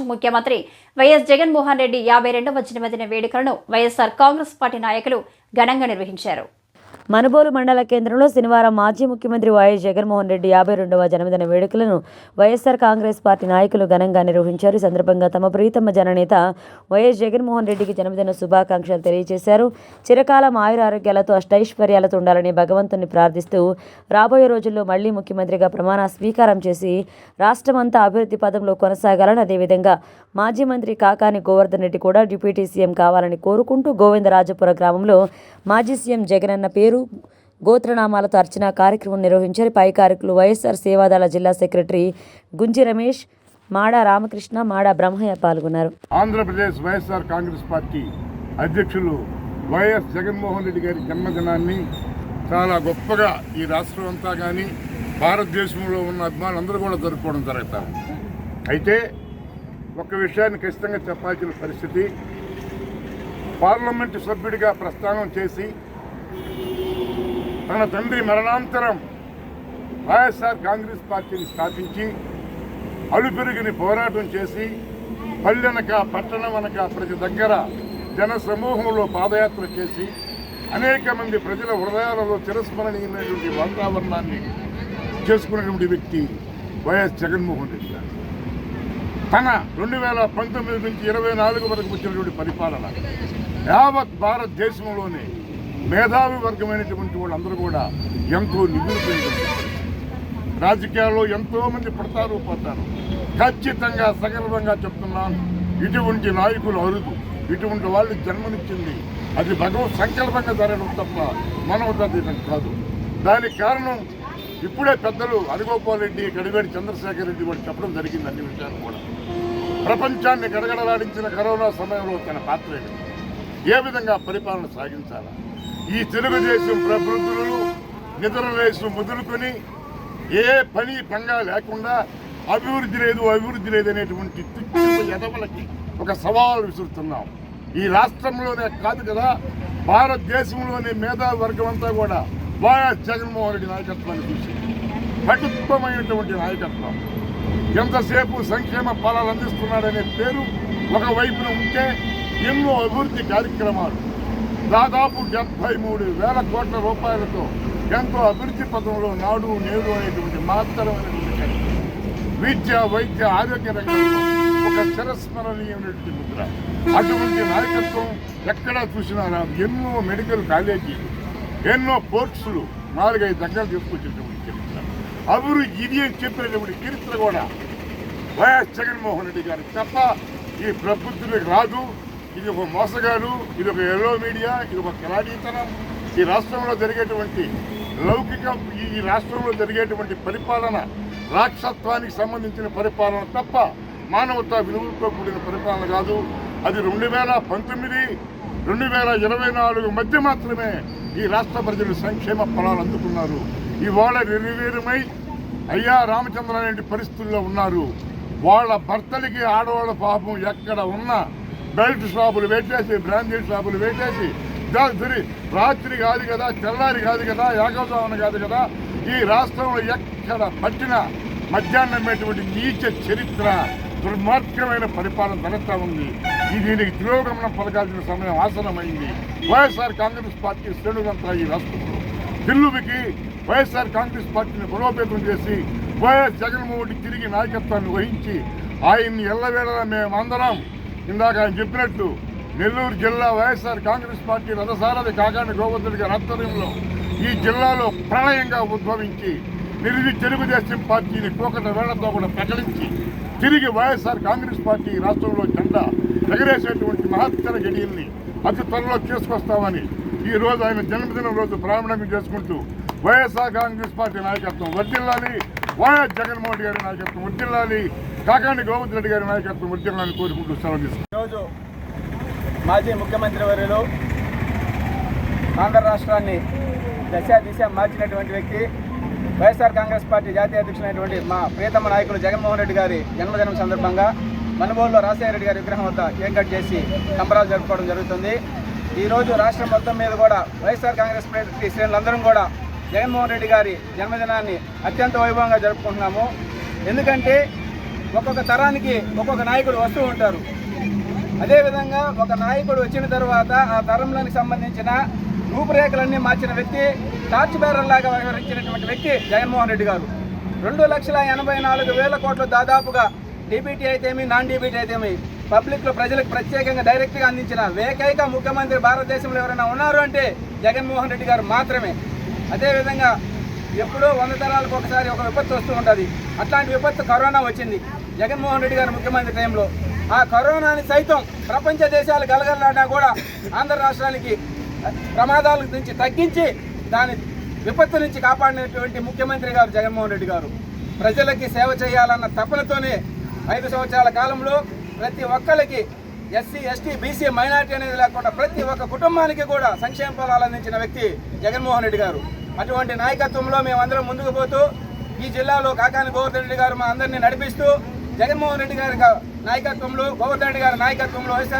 మాజీ ముఖ్యమంత్రి వైఎస్ జగన్మోహన్ రెడ్డి యాభై రెండవ జన్మదిన వేడుకలను వైఎస్సార్ కాంగ్రెస్ పార్టీ నాయకులు ఘనంగా నిర్వహించారు. మనుబోలు మండల కేంద్రంలో శనివారం మాజీ ముఖ్యమంత్రి వైఎస్ జగన్మోహన్ రెడ్డి యాభై రెండవ జన్మదిన వేడుకలను వైఎస్ఆర్ కాంగ్రెస్ పార్టీ నాయకులు ఘనంగా నిర్వహించారు. ఈ సందర్భంగా తమ ప్రీతమ జననేత వైఎస్ జగన్మోహన్ రెడ్డికి జన్మదిన శుభాకాంక్షలు తెలియజేశారు. చిరకాలం ఆయురారోగ్యాలతో అష్టైశ్వర్యాలతో ఉండాలని భగవంతుని ప్రార్థిస్తూ రాబోయే రోజుల్లో మళ్ళీ ముఖ్యమంత్రిగా ప్రమాణ స్వీకారం చేసి రాష్ట్రమంతా అభివృద్ధి పదంలో కొనసాగాలని అదేవిధంగా మాజీ మంత్రి కాకాని గోవర్ధన్ రెడ్డి కూడా డిప్యూటీ సీఎం కావాలని కోరుకుంటూ గోవిందరాజపుర గ్రామంలో మాజీ సీఎం జగనన్న పేరు గోత్రనామాలతో అర్చన కార్యక్రమం నిర్వహించారు. పై కార్యకులు వైఎస్ఆర్ సేవాదళ జిల్లా సెక్రటరీ గుంజి రమేష్ మాడా రామకృష్ణ మాడా బ్రహ్మయ్య పాల్గొన్నారు. ఆంధ్రప్రదేశ్ వైఎస్ఆర్ కాంగ్రెస్ పార్టీ అధ్యక్షులు వైఎస్ జగన్మోహన్ రెడ్డి గారి జన్మదినాన్ని చాలా గొప్పగా ఈ రాష్ట్రం అంతా కానీ భారతదేశంలో ఉన్న అభిమానులందరూ కూడా జరుపుకోవడం జరుగుతారు అయితే ఒక విషయాన్ని ఖచ్చితంగా చెప్పాల్సిన పరిస్థితి పార్లమెంటు సభ్యుడిగా ప్రస్థానం చేసి తన తండ్రి మరణాంతరం వైఎస్ఆర్ కాంగ్రెస్ పార్టీని స్థాపించి అలుపెరుగుని పోరాటం చేసి పల్లెనక పట్టణం అనక ప్రతి దగ్గర జన సమూహంలో పాదయాత్ర చేసి అనేక మంది ప్రజల హృదయాలలో తిరస్మరణీయమైనటువంటి వాతావరణాన్ని చేసుకున్నటువంటి వ్యక్తి వైఎస్ జగన్మోహన్ రెడ్డి గారు. తన రెండు వేల పంతొమ్మిది నుంచి ఇరవై నాలుగు వరకు వచ్చినటువంటి పరిపాలన యావత్ భారతదేశంలోనే మేధావి వర్గమైనటువంటి వాళ్ళందరూ కూడా ఎంతో నిగురుపోయినటువంటి రాజకీయాల్లో ఎంతో మంది పడతారు పోతారు. ఖచ్చితంగా సగర్వంగా చెప్తున్నాను. ఇటువంటి నాయకులు అరుదు. ఇటువంటి వాళ్ళు జన్మనిచ్చింది. అది భగవత్ సంకల్పంగా జరగడం తప్ప మనవతీతం కాదు. దానికి కారణం ఇప్పుడే పెద్దలు అనుగోపాల్ రెడ్డి గడివేడి చంద్రశేఖర్ రెడ్డి కూడా చెప్పడం జరిగింది అన్ని విషయాలు కూడా. ప్రపంచాన్ని గడగడలాడించిన కరోనా సమయంలో తన పాత్ర ఏ విధంగా పరిపాలన సాగించాలా? ఈ తెలుగుదేశం ప్రబుద్ధులు నిద్రలేసి మొదలుకొని ఏ పని పంగా లేకుండా అభివృద్ధి లేదు అభివృద్ధి లేదు అనేటువంటి తుచ్చు ఎదవలకి ఒక సవాలు విసురుతున్నాం. ఈ రాష్ట్రంలోనే కాదు కదా భారతదేశంలోని మేధా వర్గం అంతా కూడా వైఎస్ జగన్మోహన్ రెడ్డి నాయకత్వాన్ని చూసి కటుత్వమైనటువంటి నాయకత్వం. ఎంతసేపు సంక్షేమ ఫలాలు అందిస్తున్నాడనే పేరు ఒకవైపున ఉంటే ఎన్నో అభివృద్ధి కార్యక్రమాలు దాదాపు డెబ్బై మూడు వేల కోట్ల రూపాయలతో ఎంతో అభివృద్ధి పథంలో నాడు నేడు అనేటువంటి మహత్తరమైనటువంటి విద్య వైద్య ఆరోగ్య రంగంలో ఒక చిరస్మరణీయమైనటువంటి ముద్ర. అటువంటి నాయకత్వం ఎక్కడా చూసినా ఎన్నో మెడికల్ కాలేజీలు ఎన్నో పోర్ట్స్లు నాలుగైదు దగ్గర తీసుకొచ్చినటువంటి చరిత్ర. అభివృద్ధి ఇది అని చెప్పినటువంటి చరిత్ర కూడా వైఎస్ జగన్మోహన్ రెడ్డి గారు తప్ప ఈ ప్రబుద్ధులకు రాదు. ఇది ఒక మోసగాడు ఇది ఒక ఎల్లో మీడియా ఇది ఒక కిలాడీతనం ఈ రాష్ట్రంలో జరిగేటువంటి లౌకిక ఈ రాష్ట్రంలో జరిగేటువంటి పరిపాలన రాక్షత్వానికి సంబంధించిన పరిపాలన తప్ప మానవతా విలువలతో కూడిన పరిపాలన కాదు. అది రెండు వేల పంతొమ్మిది రెండు వేల ఇరవై నాలుగు మధ్య మాత్రమే ఈ రాష్ట్ర ప్రజలు సంక్షేమ ఫలాలు అందుకున్నారు. ఇవాళ నిర్వీర్యమై అయ్యా రామచంద్రారెడ్డి పరిస్థితుల్లో ఉన్నారు. వాళ్ళ భర్తలకి ఆడవాళ్ళ పాపం ఎక్కడ ఉన్నా బెల్ట్ షాపులు పెట్టేసి బ్రాండీ షాపులు పెట్టేసి రాత్రి రాత్రి కాదు కదా తెల్లారి కాదు కదా ఏకవసావన కాదు కదా ఈ రాష్ట్రంలో ఎక్కడ పట్టిన మధ్యాహ్నం పెట్టినటువంటి నీచ చరిత్ర దుర్మార్గమైన పరిపాలన తలెత్తా ఉంది. ఈ దీనికి తిరోగమనం పలకాల్సిన సమయం ఆసనమైంది. వైఎస్ఆర్ కాంగ్రెస్ పార్టీ శ్రేణులంతా ఈ రాష్ట్రంలో. దిల్లుబికి వైఎస్ఆర్ కాంగ్రెస్ పార్టీని బలోపేతం చేసి వైఎస్ జగన్మోహన్ రెడ్డి తిరిగి నాయకత్వాన్ని వహించి ఆయన్ని ఎల్లవేళలా మేమందరం ఇందాక ఆయన చెప్పినట్టు నెల్లూరు జిల్లా వైఎస్ఆర్ కాంగ్రెస్ పార్టీ రథసారథి కాకాని గోవర్ధన్ గారి ఆధ్వర్యంలో ఈ జిల్లాలో ప్రళయంగా ఉద్భవించి నిర్వి తెలుగుదేశం పార్టీని కోకట వేళ్ళతో కూడా ప్రకటించి తిరిగి వైఎస్ఆర్ కాంగ్రెస్ పార్టీ రాష్ట్రంలో జెండా ఎగరేసేటువంటి మహత్తర గడియల్ని అతి త్వరలో తీసుకొస్తామని ఈ రోజు ఆయన జన్మదినం రోజు ప్రారంభం చేసుకుంటూ వైఎస్ఆర్ కాంగ్రెస్ పార్టీ నాయకత్వం వర్దిల్లాలి వైఎస్ జగన్మోహన్ రెడ్డి గారి నాయకత్వం వర్దిల్లాలి కాకాని గోవింద్ రెడ్డి గారి నాయకత్వం వర్దిల్లాలని కోరుకుంటూ సెలవు తీసుకుంటాం ఈరోజు మాజీ ముఖ్యమంత్రి వర్యులు ఆంధ్ర రాష్ట్రాన్ని దశ దిశ మార్చినటువంటి వ్యక్తి వైఎస్ఆర్ కాంగ్రెస్ పార్టీ జాతీయ అధ్యక్షులైనటువంటి మా ప్రియతమ నాయకులు జగన్మోహన్ రెడ్డి గారి జన్మదినం సందర్భంగా మనుబోలులో రాజశేఖర రెడ్డి గారి విగ్రహం వద్ద కేక్ కట్ చేసి సంబరాలు జరుపుకోవడం జరుగుతుంది. ఈరోజు రాష్ట్రం మొత్తం మీద కూడా వైఎస్ఆర్ కాంగ్రెస్ పార్టీ శ్రేణులందరం కూడా జగన్మోహన్ రెడ్డి గారి జన్మదినాన్ని అత్యంత వైభవంగా జరుపుకుంటున్నాము. ఎందుకంటే ఒక్కొక్క తరానికి ఒక్కొక్క నాయకుడు వస్తూ ఉంటారు. అదేవిధంగా ఒక నాయకుడు వచ్చిన తర్వాత ఆ తరంలోకి సంబంధించిన రూపురేఖలన్నీ మార్చిన వ్యక్తి టార్చ్ బేరర్లాగా వ్యవహరించినటువంటి వ్యక్తి జగన్మోహన్ రెడ్డి గారు. రెండు లక్షల ఎనభై నాలుగు వేల కోట్లు దాదాపుగా డీబీటీ అయితేమి నాన్ డీబీటీ అయితేమి పబ్లిక్లో ప్రజలకు ప్రత్యేకంగా డైరెక్ట్గా అందించిన ఏకైక ముఖ్యమంత్రి భారతదేశంలో ఎవరైనా ఉన్నారు అంటే జగన్మోహన్ రెడ్డి గారు మాత్రమే. అదేవిధంగా ఎప్పుడో వంద తరాలకు ఒకసారి ఒక విపత్తు వస్తూ ఉంటుంది. అట్లాంటి విపత్తు కరోనా వచ్చింది. జగన్మోహన్ రెడ్డి గారు ముఖ్యమంత్రి టైంలో. ఆ కరోనాని సైతం ప్రపంచ దేశాలు గలగలలాడినా కూడా ఆంధ్ర రాష్ట్రానికి ప్రమాదాల నుంచి తగ్గించి దాని విపత్తు నుంచి కాపాడినటువంటి ముఖ్యమంత్రి గారు జగన్మోహన్ రెడ్డి గారు. ప్రజలకి సేవ చేయాలన్న తపనతోనే ఐదు సంవత్సరాల కాలంలో ప్రతి ఒక్కరికి ఎస్సీ ఎస్టీ బీసీ మైనార్టీ అనేది లేకుండా ప్రతి ఒక్క కుటుంబానికి కూడా సంక్షేమ ఫలాలు అందించిన వ్యక్తి జగన్మోహన్ రెడ్డి గారు. అటువంటి నాయకత్వంలో మేమందరం ముందుకు పోతూ ఈ జిల్లాలో కాకాని గోవర్ధన్ రెడ్డి గారు మా అందరినీ నడిపిస్తూ జగన్మోహన్ రెడ్డి గారి నాయకత్వంలో గోవర్ధన్ రెడ్డి గారి నాయకత్వంలో వైఎస్ఆర్